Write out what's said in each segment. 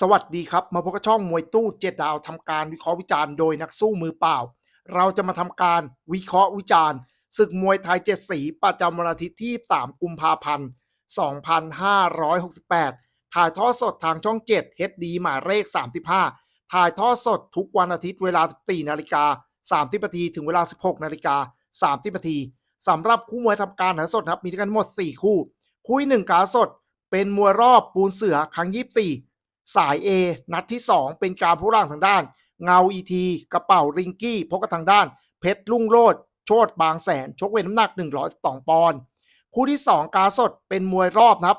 สวัสดีครับ มาพบกับช่องมวยตู้เจ็ดดาวทำการวิเคราะห์วิจารณ์โดยนักสู้มือเปล่า เราจะมาทำการวิเคราะห์วิจารณ์ศึกมวยไทยเจ็ดสีประจำวันอาทิตย์ที่ 3 กุมภาพันธ์ 2568 ถ่ายทอดสดทางช่อง 7 HD หมายเลข 35 ถ่ายทอดสดทุกวันอาทิตย์เวลา 14นาฬิกา30นาทีถึงเวลา 16นาฬิกา30นาทีสำหรับคู่มวยทำการถ่ายสดครับมีด้วยกันทั้งหมด 4 คู่ คู่หนึ่งกาสด เป็นมวยรอบปูนเสือครั้ง 24 สาย A นัดที่ 2 เป็นการผู้ร่างทางด้าน เงาอีทีกระเป๋าริงกี้พบกับทางด้าน เพชรลุ่งโรดโชดบางแสน ชกเวทน้ำหนัก102ปอนด์คู่ที่ 2 การสดเป็นมวยรอบนะครับ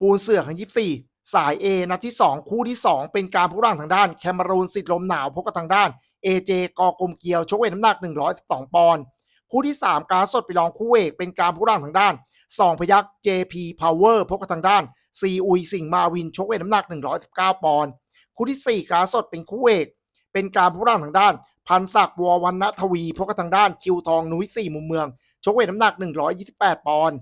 ปูนเสือครั้ง24สาย A นัดที่ 2 คู่ที่ 2 เป็นการผู้ร่างทางด้าน แคมารูนสิทธิ์ลมหนาวพบกับทางด้าน AJ กอกลมเกลียวชกเวทน้ำหนัก 112ปอนด์คู่ที่ 3 การสดไปรองคู่เอกเป็นการผู้ร่างทางด้านสองพยัก JP Power พบกับทางด้าน ซีอุยสิงห์มาวินชกเวทน้ำหนัก 119 ปอนด์คู่ที่ 4 กาสดเป็นคู่เอก เป็นการผู้ร่างทางด้าน พันศักดิ์บัววันณทวีพบกับทางด้านคิวทองนุ้ยสี่มุมเมือง ชกเวทน้ำหนัก 128 ปอนด์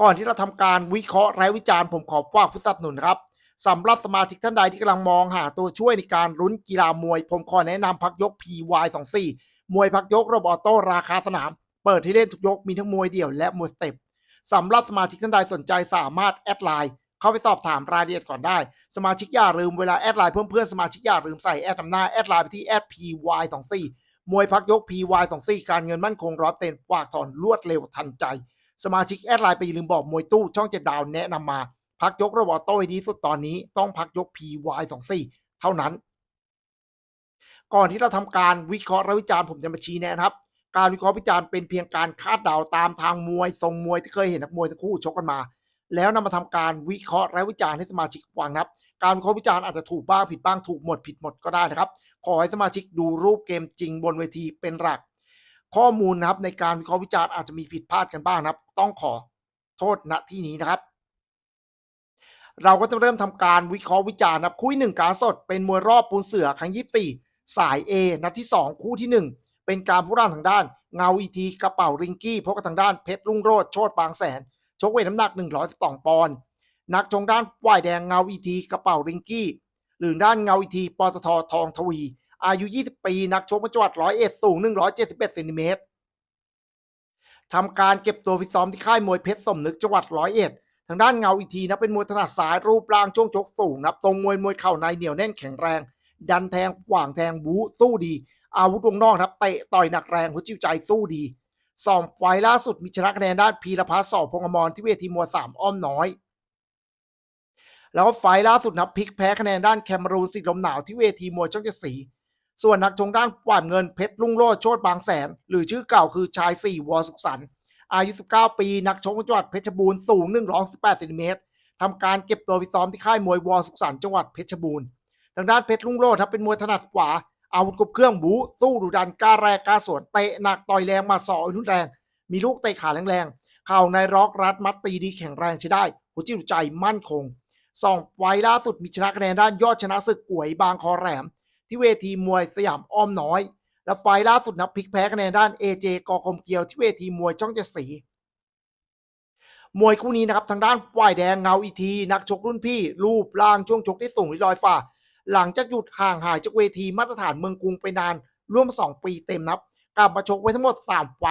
ก่อนที่เราทำการวิเคราะห์และวิจารณ์ผมขอฝากผู้สนับสนุนครับสำหรับสมาชิกท่านใดที่กำลังมองหาตัวช่วยในการลุ้นกีฬามวย ผมขอแนะนำพักยก PY24 มวยพักยกระบบออโต้ราคาสนาม เปิดที่เล่นทุกยกมีทั้งมวยเดี่ยวและมวยสเต็ป สำหรับสมาชิกท่านใดสนใจสามารถแอดไลน์เข้าไปสอบถามรายละเอียดก่อนได้ สมาชิกอย่าลืมเวลาแอดไลน์เพื่อนเพื่อนสมาชิกอย่าลืมใส่แอดนำหน้าแอดไลน์ไปที่แอด PY24 มวยพักยก PY24 การเงินมั่นคงร้อยเต็นฝากถอนรวดเร็วทันใจ สมาชิกแอดไลน์ไปอย่าลืมบอกมวยตู้ช่องเจ็ดดาวแนะนำมา พักยกระบบออโต้ดีสุดตอนนี้ต้องพักยก PY24 เท่านั้น ก่อนที่เราทำการวิเคราะห์และวิจารณ์ผมจะมาชี้แนะครับ การวิเคราะห์วิจารณ์เป็นเพียงการคาดเดาตามทางมวยทรงมวยที่เคยเห็นนักมวยทั้งคู่ชกกันมา แล้วนำมาทำการวิเคราะห์และวิจารณ์ให้สมาชิกฟังนะครับ การวิเคราะห์วิจารณ์อาจจะถูกบ้างผิดบ้างถูกหมดผิดหมดก็ได้นะครับ ขอให้สมาชิกดูรูปเกมจริงบนเวทีเป็นหลัก ข้อมูลนะครับในการวิเคราะห์วิจารณ์อาจจะมีผิดพลาดกันบ้างนะครับ ต้องขอโทษณที่นี้นะครับเราก็จะเริ่มทำการวิเคราะห์วิจารณ์นะครับคู่หนึ่งการสดเป็นมวยรอบปูนเสือครั้งยี่สี่สาย A นัดที่ 2 คู่ที่1 เป็นการผู้ร่างทางด้าน เงาอีทีกระเป๋าริงกี้พบกับทางด้านเพชรรุ่งโรดโชดบางแสน ชกเวทน้ำหนัก 112 ปอนด์นักชงด้านฝ่ายแดงเงาอีทีกระเป๋าริงกี้ หรือด้านเงาอีทีปตททองทวี อายุ 20 ปี นักชกมาจังหวัดร้อยเอ็ดสูง 171เซนติเมตรทำการเก็บตัวฟิตซ้อมที่ค่ายมวยเพชรสมนึกจังหวัดร้อยเอ็ดทางด้านเงาอีทีนะเป็นมวยถนัดซ้ายรูปร่างช่วงชกสูงนับตรงมวยมวยเข่าในเหนียวแน่นแข็งแรง ดันแทงขวางแทงบู๊สู้ดี อาวุธวงนอกครับเตะต่อยหนักแรงหัวจิวใจสู้ดีสองไฟล์ล่าสุดมีชนะคะแนนด้านพีรพัฒน์สอบพงษ์อมรที่เวทีมวยสามอ้อมน้อย แล้วก็ไฟล์ล่าสุดนับพลิกแพ้คะแนนด้านแคมรูนสิทธิ์ลมหนาวที่เวทีมวยช่องเจ็ดสี ส่วนนักชงด้านกวาดเงินเพชรลุ่งโรจน์โชดบางแสน หรือชื่อเก่าคือชายสี่วอสุขสันต์อายุ 19 ปี นักชกจังหวัดเพชรบูรณ์สูง 118เซนติเมตรทำการเก็บตัวฟิตซ้อมที่ค่ายมวยวอสุขสันต์จังหวัดเพชรบูรณ์ทางด้านเพชรลุ่งโรจน์ครับเป็นมวยถนัดขวา อาวุธครบเครื่องบูสู้ดุดันกล้าแรกกล้าสวนเตะหนักต่อยแรงมาสอยรุนแรง มีลูกเตะขาแรงๆเข่าในร็อกรัดมัดตีดีแข็งแรงใช้ได้ หัวจิตหัวใจมั่นคงสองไฟล์ล่าสุดมีชนะคะแนนด้านยอดชนะศึกกวยบางคอแหลม ที่เวทีมวยสยามอ้อมน้อย และไฟล์ล่าสุดนับพลิกแพ้คะแนนด้าน AJ กอคมเกียวที่เวทีมวยช่องเจ็ดสีมวยคู่นี้นะครับทางด้านฝ่ายแดงเงาอีที นักชกรุ่นพี่ รูปร่างช่วงชกที่สูงที่ลอยฟ้า หลังจากหยุดห่างหายจากเวทีมาตรฐานเมืองกรุงไปนานร่วม 2 ปีเต็มนับ กลับมาชกไว้ทั้งหมด 3 ไฟ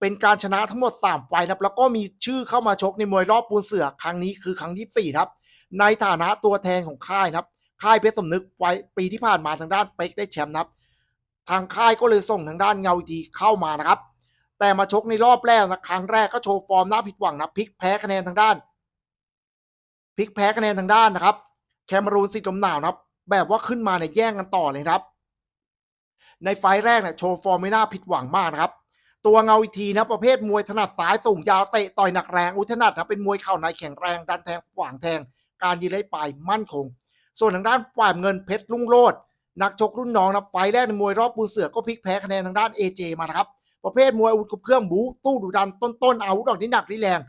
เป็นการชนะทั้งหมด 3 ไฟนะครับ แล้วก็มีชื่อเข้ามาชกในมวยรอบปูนเสือครั้งนี้คือครั้งที่4ครับ ในฐานะตัวแทนของค่ายนะครับ ค่ายเพชรสมนึกไว้ปีที่ผ่านมาทางด้านเป็กได้แชมป์นับ ทางค่ายก็เลยส่งทางด้านเงาอีทีเข้ามานะครับ แต่มาชกในรอบแรกนะครั้งแรกก็โชว์ฟอร์มน่าผิดหวังนะพลิกแพ้คะแนนทางด้านพลิกแพ้คะแนนทางด้านนะครับ แคมรูนสิทธิ์ลมหนาวนะครับ แบบว่าขึ้นมาเนี่ยแย่งกันต่อเลยครับ ในไฟแรกเนี่ยโชว์ฟอร์มไม่น่าผิดหวังมากนะครับ ตัวเงาอีทีนะประเภทมวยถนัดซ้ายสูงยาวเตะต่อยหนักแรงอุยถนัดนะเป็นมวยเข่าในแข็งแรงดันแทงขวางแทง การยืนไล่ปลายมั่นคง ส่วนทางด้านฝ่ายเงินเพชรลุ่งโรดนักชกรุ่นน้องนะไฟแรกในมวยรอบปูเสือก็พลิกแพ้คะแนนทางด้าน AJ มานะครับประเภทมวยอาวุธครบเครื่องบู๊ตู้ดุดันต้นๆอาวุธดอกนี้หนักนี่แรง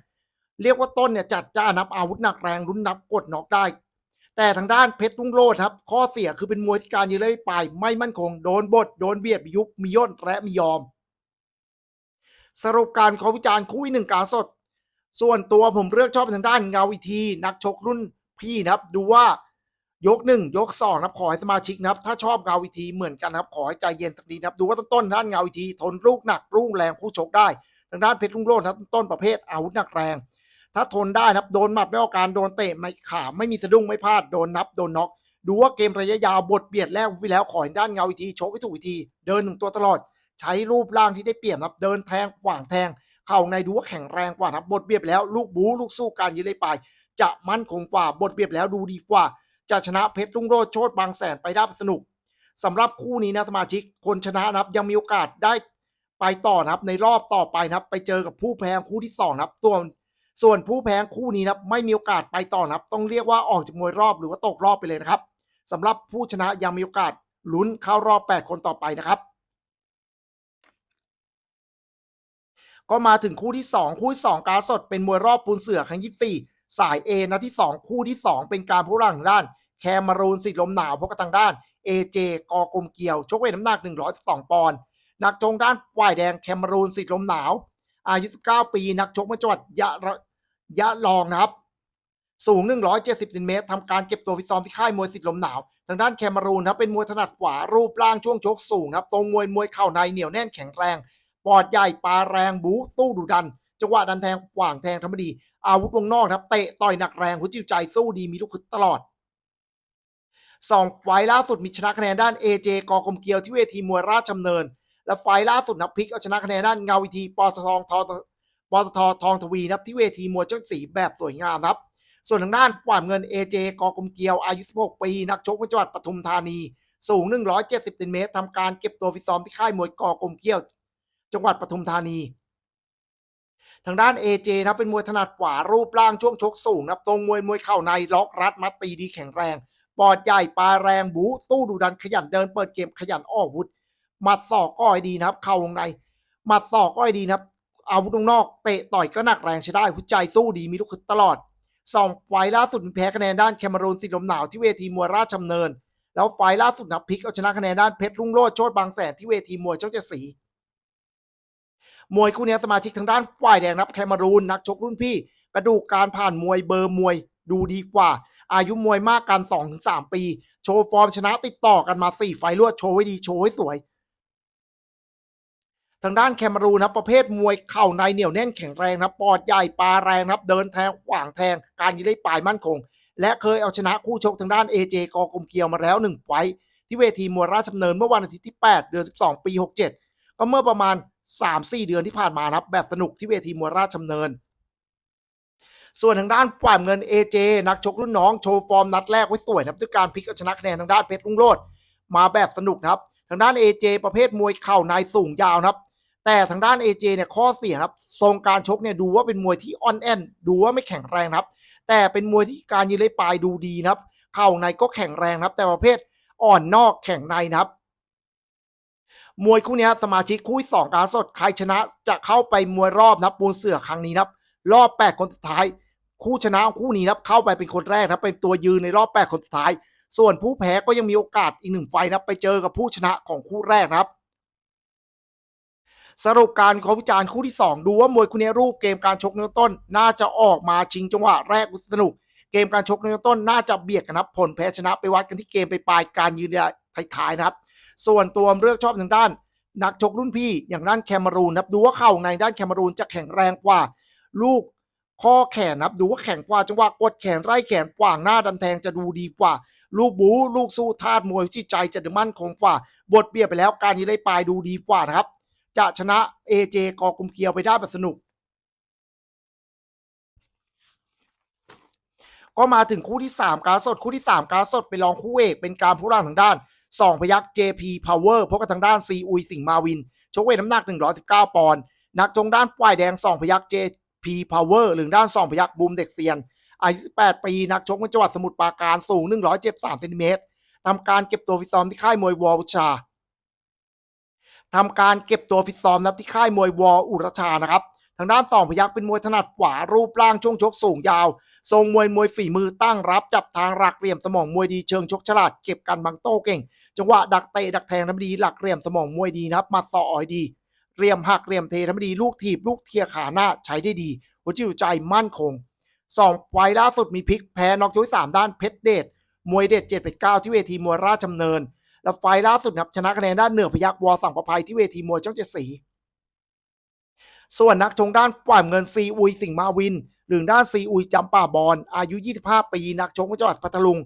เรียกว่าต้นเนี่ยจัดจ้านับอาวุธหนักแรงรุนนับกดน็อกได้ แต่ทางด้านเพชรรุ่งโรจน์ครับ ข้อเสียคือเป็นมวยที่การยืนไล่ปลายไม่มั่นคง โดนบดโดนเบียดมียุบมีย่นและมียอม สรุปการขอวิจารณ์คู่ที่หนึ่งการสด ส่วนตัวผมเลือกชอบทางด้านเงาอีที นักชกรุ่นพี่นะครับ ดูว่ายกหนึ่งยกสองนะครับขอให้สมาชิกนะครับ ถ้าชอบเงาวิธีเหมือนกันนะครับ ขอให้ใจเย็นสักนิดนะครับ ดูว่าต้นต้นด้านเงาวิธีทนลูกหนักรุ่งแรงคู่ชกได้ทางด้านเพชรลุงโรจน์ครับต้นประเภทอาวุธหนักแรง ถ้าทนได้นะครับโดนหมัดไม่เอาการโดนเตะไม่ขาไม่มีสะดุ้งไม่พลาดโดนนับโดนน็อกดูว่าเกมระยะยาวบทเบียดแรกไปแล้วขอให้ด้านเงาวิธีโชกให้ถูกวิธีเดินหนึ่งตัวตลอด ใช้รูปร่างที่ได้เปรียบนะครับเดินแทงขวางแทง เข่าในดูว่าแข็งแรงกว่านะครับบทเบียดแล้วลูกบูลูกสู้การยืนเลยไป จะมั่นคงกว่าบทเบียดแล้วดูดีกว่า จะชนะเพชรรุ่งโรจน์โชตบางแสนไปได้สนุกสำหรับคู่นี้นะสมาชิกคนชนะนะครับยังมีโอกาสได้ไปต่อนะครับในรอบต่อไปนะครับ ไปเจอกับผู้แพ้คู่ที่สองนะครับส่วน ส่วนผู้แพ้คู่นี้นะครับไม่มีโอกาสไปต่อนะครับ ต้องเรียกว่าออกจากมวยรอบหรือว่าตกรอบไปเลยนะครับสำหรับผู้ชนะยังมีโอกาสลุ้นเข้ารอบ 8 คนต่อไปนะครับก็มาถึงคู่ที่ 2 คู่ที่2การสดเป็นมวยรอบปูนเสือครั้งที่4สาย A นัดที่ 2 คู่ที่ 2 เป็นการผู้ร่างด้าน แคมารูนสิทธิ์ลมหนาวพบกับทางด้าน AJ กอกลมเกี่ยว ชกเวทน้ำหนัก 112 ปอนด์นักจงด้านฝ่ายแดงแคมารูนสิทธิ์ลมหนาว อายุ 19 ปี นักชกมาจังหวัดยะระ ยะลองนะครับ สูง 170เซนติเมตรทำการเก็บตัวฟิตซ้อมที่ค่ายมวยสิทธิ์ลมหนาว ทางด้านแคมารูนครับเป็นมวยถนัดขวารูปร่างช่วงชกสูงครับตรงมวยมวยเข่าในเหนียวแน่นแข็งแรง ปอดใหญ่ปลาแรงบูสู้ดุดันจังหวะดันแทงขวางแทงธรรมดีอาวุธวงนอกครับเตะต่อยหนักแรงหัวจิตใจสู้ดีมีลูกคึกตลอดสองไฟล์ล่าสุดมีชนะคะแนนด้าน AJ กอกลมเกลียวที่เวทีมวยราชดำเนิน และไฟล์ล่าสุดนับพลิกเอาชนะคะแนนด้านเงาวิธีปตทองทอง ปตททองทวีนะครับที่เวทีมวยเจ้าสีแบบสวยงามครับ ส่วนทางด้านกวามเงิน AJ กอกลมเกลียวอายุ 16 ปี นักชกจังหวัดปทุมธานี สูง 170เซนเมตรทำการเก็บตัวฟิตซ้อมที่ค่ายมวยกอกลมเกลียว จังหวัดปทุมธานี ทางด้าน AJ นะเป็นมวยถนัดขวารูปร่างช่วงชกสูงนะตรงมวยมวยเข่าในล็อกรัดมัดตีดีแข็งแรงปอดใหญ่ปลาแรงบูสู้ดูดันขยันเดินเปิดเกมขยันออกอวุธหมัดศอกก็ให้ดีนะครับ เข่าวงในหมัดศอกก็ให้ดีนะครับ อาวุธนอกเตะต่อยก็หนักแรงใช้ได้หัวใจสู้ดีมีลูกคึกตลอดสองไฟล์ล่าสุดมีแพ้คะแนนด้านแคมารูนสิลมหนาวที่เวทีมวยราชดำเนิน แล้วไฟล์ล่าสุดนะพลิกเอาชนะคะแนนด้านเพชรรุ่งโรจน์โชตบางแสนที่เวทีมวยเจ้าเจสีมวยคู่นี้สมาชิกทางด้านฝ่ายแดงนับแคมารูนนักชกรุ่นพี่ กระดูกการผ่านมวยเบอร์มวยดูดีกว่า อายุมวยมากกัน 2-3 ปี โชว์ฟอร์มชนะติดต่อกันมา 4 ไฟล์รวดโชว์ไว้ดีโชว์ให้สวย ทางด้านแคมารูนะประเภทมวยเข่าในเหนียวแน่นแข็งแรงนะปอดใหญ่ปลาแรงนะเดินแทงขวางแทง การยืนได้ปลายมั่นคง และเคยเอาชนะคู่ชกทางด้าน AJ กอกลมเกลียวมาแล้วหนึ่งไฟที่เวทีมวยราชดำเนินเมื่อวันอาทิตย์ที่ 8 เดือน 12 ปี 67 ก็เมื่อประมาณ 3-4 เดือนที่ผ่านมานะแบบสนุกที่เวทีมวยราชดำเนิน ส่วนทางด้านฝ่ายเงิน AJ นักชกรุ่นน้องโชว์ฟอร์มนัดแรกไว้สวยนะด้วยการพลิกเอาชนะคะแนนทางด้านเพชรรุ่งโรจน์มาแบบสนุกนะครับทางด้าน AJ ประเภทมวยเข่าในสูงยาวนะครับ แต่ทางด้าน AJ เนี่ยข้อเสียครับทรงการชกเนี่ยดูว่าเป็นมวยที่อ่อนแอนดูว่าไม่แข็งแรงครับ แต่เป็นมวยที่การยืนเลยปลายดูดีนะครับ เข่าในก็แข็งแรงครับ แต่ประเภทอ่อนนอกแข็งในนะครับมวยคู่นี้สมาชิกคู่สองการสดใครชนะจะเข้าไปมวยรอบนับปูนเสือครั้งนี้นะครับ รอบ 8 คนสุดท้าย คู่ชนะคู่นี้นะครับเข้าไปเป็นคนแรกนะครับเป็นตัวยืนในรอบ 8 คนสุดท้าย ส่วนผู้แพ้ก็ยังมีโอกาสอีกหนึ่งไฟนะครับไปเจอกับผู้ชนะของคู่แรกนะครับ สรุปการขอวิจารณ์คู่ที่ 2 ดูว่ามวยคู่นี้รูปเกมการชกเนื้อต้น น่าจะออกมาชิงจังหวะแรกสนุก เกมการชกเนื้อต้นน่าจะเบียดกันนะครับผลแพ้ชนะไปวัดกันที่เกมไปปลายการยืนระยะท้ายๆนะครับ ส่วนตัวเลือกชอบทางด้าน นักชกรุ่นพี่อย่างด้านแคมารูนนะครับดูว่าเข่าในด้านแคมารูนจะแข็งแรงกว่า ลูกข้อแขนนะครับดูว่าแข็งกว่าจังหวะกดแขนไล่แขนกว่างหน้าดันแทงจะดูดีกว่า ลูกบูลูกสู้ธาตุมวยที่ใจจะมั่นคงกว่า บทเบียดไปแล้วการยืนได้ปลายดูดีกว่านะครับ จะชนะ AJ กอกลมเกลียวไปได้แบบสนุก ก็มาถึงคู่ที่ 3 การสดคู่ที่ 3 การสดไปลองคู่เอก เป็นการผู้ร่างทางด้าน 2 พยัก JP Power พบกับทางด้านซีอุยสิงห์มาวินชกเวทน้ำหนัก 119 ปอนด์นักจงด้านฝ่ายแดง 2 พยัก JP Power หรือด้าน 2 พยักบูมเด็กเซียนอายุ 18 ปี นักชกในจังหวัดสมุทรปราการสูง 173เซนติเมตรทำการเก็บตัวฟิตซ้อมที่ค่ายมวยวอลชา ทำการเก็บตัวฟิตซ้อมนับที่ค่ายมวยวออุรชานะครับ ทางด้านสองพยักเป็นมวยถนัดขวารูปร่างช่วงชกสูงยาว ทรงมวยมวยฝีมือตั้งรับจับทางหลักเหลี่ยมสมองมวยดีเชิงชกฉลาดเก็บกันบังโต้เก่ง จังหวะดักเตะดักแทงทำดีหลักเหลี่ยมสมองมวยดีนะครับมาสออ่อยดีเหลี่ยมหักเหลี่ยมเททำดีลูกถีบลูกเทียขาหน้าใช้ได้ดีหัวจิตหัวใจมั่นคงสองไฟล่าสุดมีพลิกแพ้น็อกยกที่สามด้านเพชรเดชมวยเด็ดเจ็ดเป็ดเก้าที่เวทีมวยราชดำเนิน และไฟล์ล่าสุดนะครับชนะคะแนนด้านเหนือพยักวอสังประภัยที่เวทีมวยช่องเจ็ดสี ส่วนนักชงด้านปล่อยเงินซีอุยสิงห์มาวิน หรือด้านซีอุยจำป่าบอลอายุ 25 ปีนักชกจังหวัดพัทลุง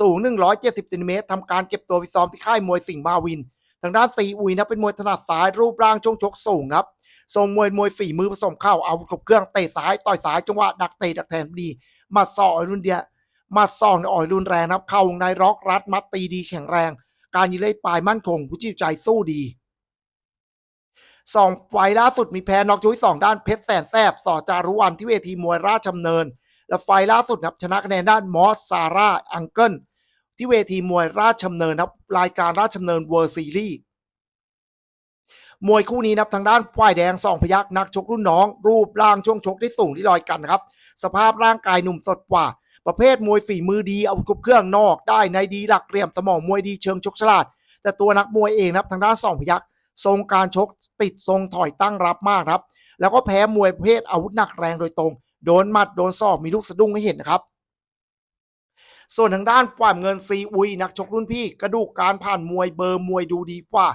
สูง 170ซนติเมตรทำการเก็บตัวฟิตซ้อมที่ค่ายมวยสิงห์มาวิน ทางด้านซีอุยนะเป็นมวยถนัดซ้ายรูปร่างช่วงชกสูงครับทรงมวยมวยฝีมือผสมเข้าเอาวุธครบเครื่องเตะซ้ายต่อยซ้ายจังหวะดักเตะดักแทนดีมัดศอกรุ่นเดียมัดศอกในอ่อยรุนแรงครับ เข้าวงในร็อกรัดมัดตีดีแข็งแรง การยิงเล่ปลายมั่นคงผู้จิตใจสู้ดีสองไฟล่าสุดมีแพ้น็อกยกที่สองด้านเพชรแสนแซบสอจารุวันที่เวทีมวยราชดำเนิน และไฟล่าสุดนะครับชนะคะแนนด้านมอสซาร่าอังเกิลที่เวทีมวยราชดำเนินครับรายการราชดำเนินเวิร์ซีรีส์มวยคู่นี้นะครับทางด้านฝ่ายแดงสองพยักนักชกรุ่นน้อง รูปร่างช่วงชกที่สูงที่ลอยกันนะครับ สภาพร่างกายหนุ่มสดกว่า ประเภทมวยฝีมือดีเอาครบเครื่องนอกได้ในดีหลักเหลี่ยมสมองมวยดีเชิงชกฉลาด แต่ตัวนักมวยเองครับทางด้านสองพยักทรงการชกติดทรงถอยตั้งรับมากครับ แล้วก็แพ้มวยประเภทอาวุธหนักแรงโดยตรง โดนหมัดโดนศอกมีลูกสะดุ้งให้เห็นนะครับส่วนทางด้านฝ่ายเงินซีอุยนักชกรุ่นพี่กระดูกการผ่านมวยเบอร์มวยดูดีกว่า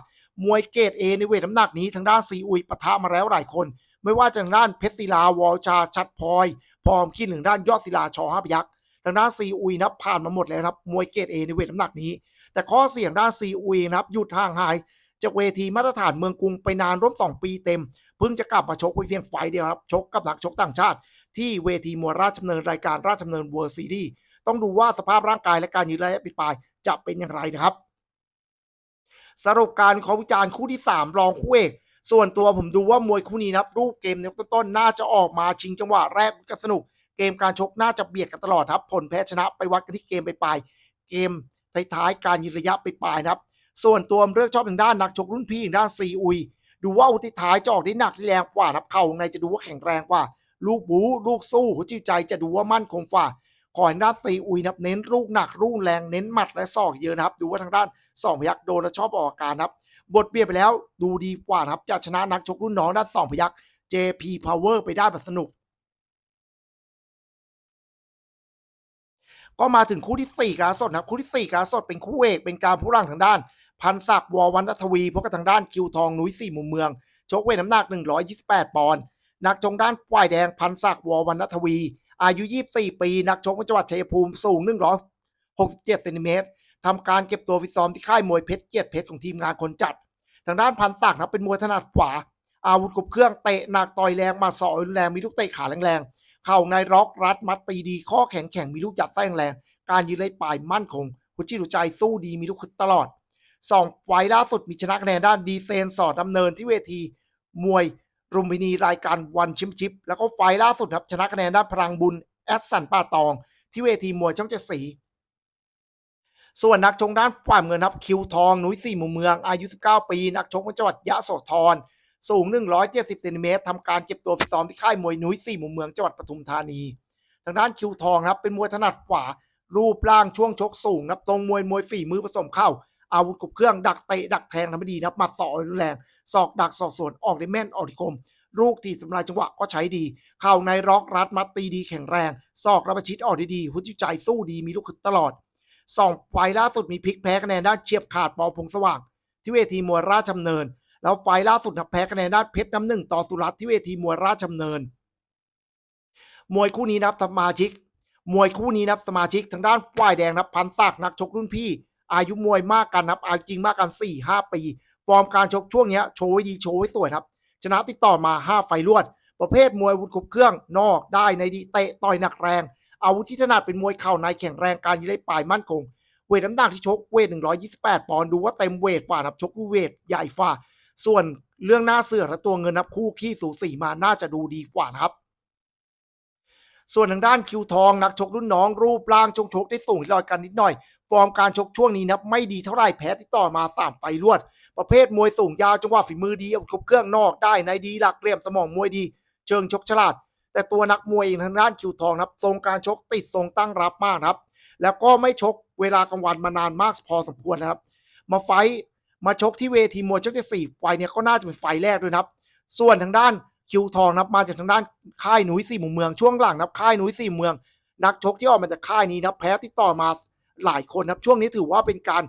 มวยเกรดเอในเวทน้ำหนักนี้ทางด้านซีอุยปะทะมาแล้วหลายคน ไม่ว่าจะทางด้านเพชรศิลาวอลชาชัดพลอย พร้อมคิดหนึ่งด้านยอดศิลาชอห้าพยักษ์ ทางด้านซีอุยนับผ่านมาหมดแล้วนะครับมวยเกรดเอในเวทน้ำหนักนี้ แต่ข้อเสี่ยงด้านซีอุยนะครับหยุดห่างหายจากเวทีมาตรฐานเมืองกรุงไปนานร่วม 2 ปีเต็ม เพิ่งจะกลับมาชกเพียงไฟเดียวครับ ชกกับนักชกต่างชาติ ที่เวทีมวยราชดำเนินรายการราชดำเนินเวิร์ซีรีส์ต้องดูว่าสภาพร่างกายและการยืนระยะปิดปลายจะเป็นอย่างไรนะครับ สรุปการขอวิจารณ์คู่ที่ 3 รองคู่เอกส่วนตัวผมดูว่ามวยคู่นี้นะครับ รูปเกมในต้นๆน่าจะออกมาชิงจังหวะแรกก็สนุก เกมการชกน่าจะเบียดกันตลอดครับ ผลแพ้ชนะไปวัดกันที่เกมไปปลายเกมท้ายๆการยืนระยะไปปลายนะครับ ส่วนตัวเลือกชอบทางด้านนักชกรุ่นพี่ทางด้านซีอุย ดูว่าอุทิท้ายจะออกได้หนักได้แรงกว่าครับเข่าในจะดูว่าแข็งแรงกว่า ลูกบูลูกสู้หัวจิตใจจะดูว่ามั่นคงกว่าขอให้ด้านซีอุยนับเน้นลูกหนักลูกแรงเน้นหมัดและศอกเยอะนะครับ ดูว่าทางด้านสองพยักโดนและชอบออกอาการครับ บทเบียดไปแล้วดูดีกว่านะครับจะชนะนักชกรุ่นน้องด้านสองพยัก JP Power ไปได้แบบสนุก ก็มาถึงคู่ที่4การสดนะครับคู่ที่4การสดเป็นคู่เอกเป็นการผู้ร่างทางด้าน พันศักดิ์วอวันทวีพบกับทางด้านคิวทองนุ้ยสี่มุมเมืองชกเวทน้ำหนัก 128 ปอนด์นักชงด้านฝ่ายแดงพันศักดิ์วอวันทวี อายุ 24 ปี นักชกจังหวัดชัยภูมิสูง 167เซนติเมตรทำการเก็บตัวฟิตซ้อมที่ค่ายมวยเพชรเกียรติเพชรของทีมงานคนจัด ทางด้านพันศักดิ์นะเป็นมวยถนัดขวา อาวุธครบเครื่องเตะหนักต่อยแรงมาสอรุนแรงมีลูกเตะขาแรงๆ เข่าในร็อกรัดมัดตีดีข้อแข็งแข็งมีลูกจัดไส้แรง การยืนเลยปลายมั่นคงหัวจิตหัวใจสู้ดีมีลูกตลอดสองไฟล่าสุดมีชนะคะแนนด้านดีเซนสอดดำเนินที่เวที มวยรุมพินีรายการวันชิมชิป แล้วก็ไฟล่าสุดครับชนะคะแนนด้านพลังบุญแอดสันป้าตอง ที่เวทีมวยช่องเจ็ดสีส่วนนักชงด้านฝ่ายเงินครับคิวทองหนุ้ยสี่มุมเมืองอายุ 19 ปี นักชกจังหวัดยะโสธร สูง 170เซนติเมตรทำการเก็บตัวฟิตซ้อมที่ค่ายมวยนุ้ยสี่มุมเมืองจังหวัดปทุมธานี ทางด้านคิวทองครับเป็นมวยถนัดขวา รูปร่างช่วงชกสูงนับตรงมวยมวยฝีมือผสมเข้าอาวุธครบเครื่องดักเตะดักแทงทำไม่ดีนะครับมัดศอกรุนแรงศอกดักศอกสวนออกได้แม่นออกได้คมลูกทีสำลายจังหวะก็ใช้ดี เข่าในร็อกรัดมัดตีดีแข็งแรงศอกระประชิดออกได้ดีหัวจิตใจสู้ดีมีลูกขึ้นตลอดสองไฟล์ล่าสุดมีพลิกแพ้คะแนนด้านเฉียบขาดปอพงสว่าง ที่เวทีมวยราชดำเนิน แล้วไฟล่าสุดนะแพ้คะแนนด้านเพชรน้ำหนึ่งต่อสุรัตน์ที่เวทีมวยราชดำเนิน มวยคู่นี้นับสมาชิก มวยคู่นี้นับสมาชิกทางด้านฝ่ายแดงนับพันศักนักชกรุ่นพี่ อายุมวยมากกันนับอายุจริงมากกัน4ี่ห้าปี ฟอร์มการชกช่วงนี้โชว์ดีโชว์ไว้สวยครับ ชนะติดต่อมา 5 ไฟลวด ประเภทมวยวุธครบเครื่องนอกได้ในดีเตะต่อยหนักแรงอาวุธที่ถนัดเป็นมวยเข่าในแข็งแรงการยืนได้ปลายมั่นคงเวทน้ำหนักที่ชกเวท 128 ปอนด์ดูว่าเต็มเวทกว่านับชกเวทใหญ่ฝ่า ส่วนเรื่องหน้าเสือและตัวเงินนับคู่ขี้สูสีมาน่าจะดูดีกว่านะครับ ส่วนทางด้านคิวทองนักชกรุ่นน้องรูปร่างชงชกได้สูงลอยกันนิดหน่อย ฟอร์มการชกช่วงนี้นับไม่ดีเท่าไหร่แพ้ติดต่อมา3ไฟล์รวด ประเภทมวยสูงยาวจังหวะฝีมือดีเอาครบเครื่องนอกได้ในดีหลักเหลี่ยมสมองมวยดี เชิงชกฉลาด แต่ตัวนักมวยเองทางด้านคิวทองนะครับทรงการชกติดทรงตั้งรับมากครับ แล้วก็ไม่ชกเวลากลางวันมานานมากพอสมควรนะครับ มาไฟ มาชกที่เวทีมวยช่องที่สี่ไฟเนี่ยก็น่าจะเป็นไฟแรกด้วยนะครับ ส่วนทางด้านคิวทองนับมาจากทางด้านค่ายหนุ่ยสี่หมุมเมืองช่วงหลังนับค่ายหนุ่ยสี่เมือง นักชกที่ออกมาจากค่ายนี้นับแพ้ที่ต่อมาหลายคนนะครับช่วงนี้ถือว่าเป็นการ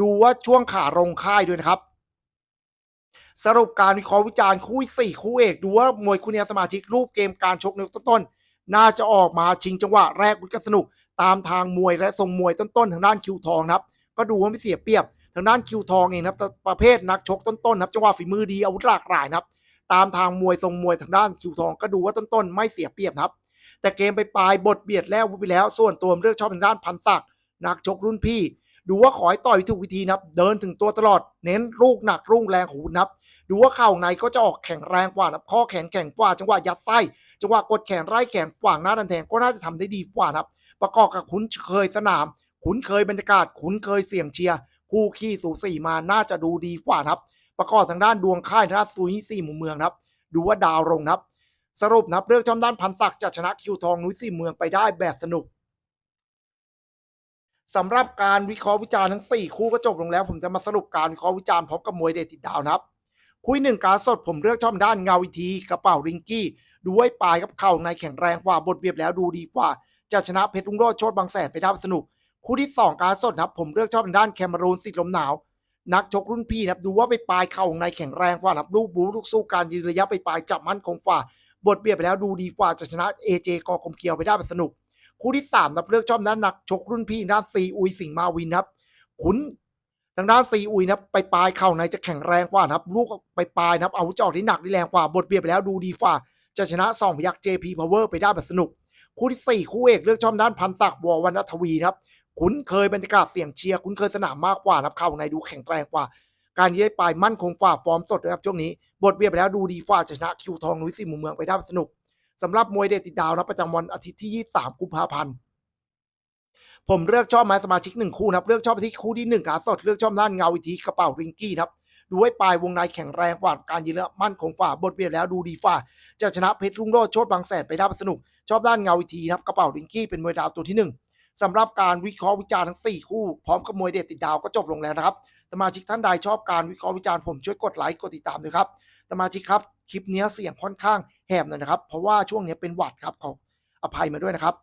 ดูว่าช่วงขาลงค่ายด้วยนะครับ สรุปการวิเคราะห์วิจารณ์คู่สี่คู่เอกดูว่ามวยคู่นี้สมาชิกรูปเกมการชกในต้นๆน่าจะออกมาชิงจังหวะแรกวุ้นกันสนุก ตามทางมวยและทรงมวยต้นๆทางด้านคิวทองนะครับ ก็ดูว่าไม่เสียเปรียบ ทางด้านคิวทองเองนะครับประเภทนักชกต้นๆนะครับจังหวะฝีมือดีอาวุธหลากหลายนะครับ ตามทางมวยทรงมวยทางด้านคิวทองก็ดูว่าต้นๆ ไม่เสียเปรียบนะครับ แต่เกมไปปลายบทเบียดแล้ววุ้ไปแล้ว ส่วนตัวเลือกชอบทางด้านพันศักดิ์นักชกรุ่นพี่ ดูว่าขอให้ต่อยถูกวิธีนะครับ เดินถึงตัวตลอดเน้นลูกหนักรุ่งแรงของคุณนะครับ ดูว่าเข่าในก็จะออกแข็งแรงกว่านะครับข้อแขนแข็งกว่า จังหวะยัดไส้จังหวะกดแขนไล่แขนขวางหน้าดันแทงก็น่าจะทำได้ดีกว่านะครับ ประกอบกับคุ้นเคยสนาม คุ้นเคยบรรยากาศคุ้นเคยเสียงเชียร์ คู่ขี้สูสีมาน่าจะดูดีกว่านะครับ ประกอบทางด้านดวงค่ายทางด้านซุยสี่หมุมเมืองนะครับ ดูว่าดาวลงนะครับ สรุปนะครับเลือกจอมด้านพันศักดิ์จะชนะคิวทองนุ้ยสี่เมืองไปได้แบบสนุกสำหรับการวิเคราะห์วิจารณ์ทั้ง 4 คู่ก็จบลงแล้ว ผมจะมาสรุปการวิเคราะห์วิจารณ์พร้อมกับมวยเดทติดดาวนะครับคุยหนึ่งการสดผมเลือกชอบด้านเงาวิธีกระเป๋าริงกี้ดูไว้ปลายกับเข่าในแข็งแรงกว่าบทเบียบแล้วดูดีกว่า จะชนะเพชรรุ่งโรจน์โชดบางแสนไปได้สนุก คู่ที่ 2 การสดนะครับ ผมเลือกชอบด้านแคมรูนสิทธิ์ลมหนาว นักชกรุ่นพี่นะครับดูว่าไปปลายเข่าในแข็งแรงกว่านะครับลูกบูลูกสู้การยืนระยะไปปลายจับมั่นคงกว่าบทเบียดไปแล้วดูดีกว่าจะชนะเอเจกอคมเคียวไปได้แบบสนุก คู่ที่สามนับเลือกชอบด้านนักชกรุ่นพี่ด้านซีอุยสิงมาวินครับขุนทางด้านซีอุยนะครับไปปลายเข่าในจะแข็งแรงกว่านะครับ ลูกไปปลายนะครับอาวุธจออกที่หนักที่แรงกว่าบทเบียดไปแล้วดูดีกว่า จะชนะสองพยัก JP Power ไปได้แบบสนุก คู่ที่สี่คู่เอกเลือกชอบด้านพันศักดิ์วอวันทวีครับ คุ้นเคยบรรยากาศเสียงเชียร์คุ้นเคยสนามมากกว่ารับเข่าในดูแข็งแรงกว่า การยืดปลายมั่นคงกว่าฟอร์มสดนะครับช่วงนี้บทเบียดไปแล้วดูดีกว่าจะชนะคิวทองนุ้ยสี่มุมเมืองไปได้สนุกสำหรับมวยเดทติดดาวนะประจำวันอาทิตย์ที่ 23 กุมภาพันธ์ผมเลือกชอบไม้สมาชิกหนึ่งคู่นะครับเลือกชอบที่คู่ที่หนึ่งกาสดเลือกชอบด้านเงาวิธีกระเป๋าริงกี้ครับดูไว้ปลายวงในแข็งแรงกว่าการยืนและมั่นคงกว่าบทเบียดแล้วดูดีกว่าจะชนะเพชรรุ่งโรจน์โชดบางแสนไปได้สนุก ชอบด้านเงาวิธีครับกระเป๋าริงกี้เป็นมวยดาวตัวที่หนึ่ง สำหรับการวิเคราะห์วิจารณ์ทั้ง 4 คู่ พร้อมกับมวยเด็ดติดดาวก็จบลงแล้วนะครับสมาชิกท่านใดชอบการวิเคราะห์วิจารณ์ผมช่วยกดไลค์กดติดตามด้วยครับสมาชิกครับคลิปนี้เสียงค่อนข้างแหบหน่อยนะครับ เพราะว่าช่วงนี้เป็นหวัดครับขออภัยมาด้วยนะครับ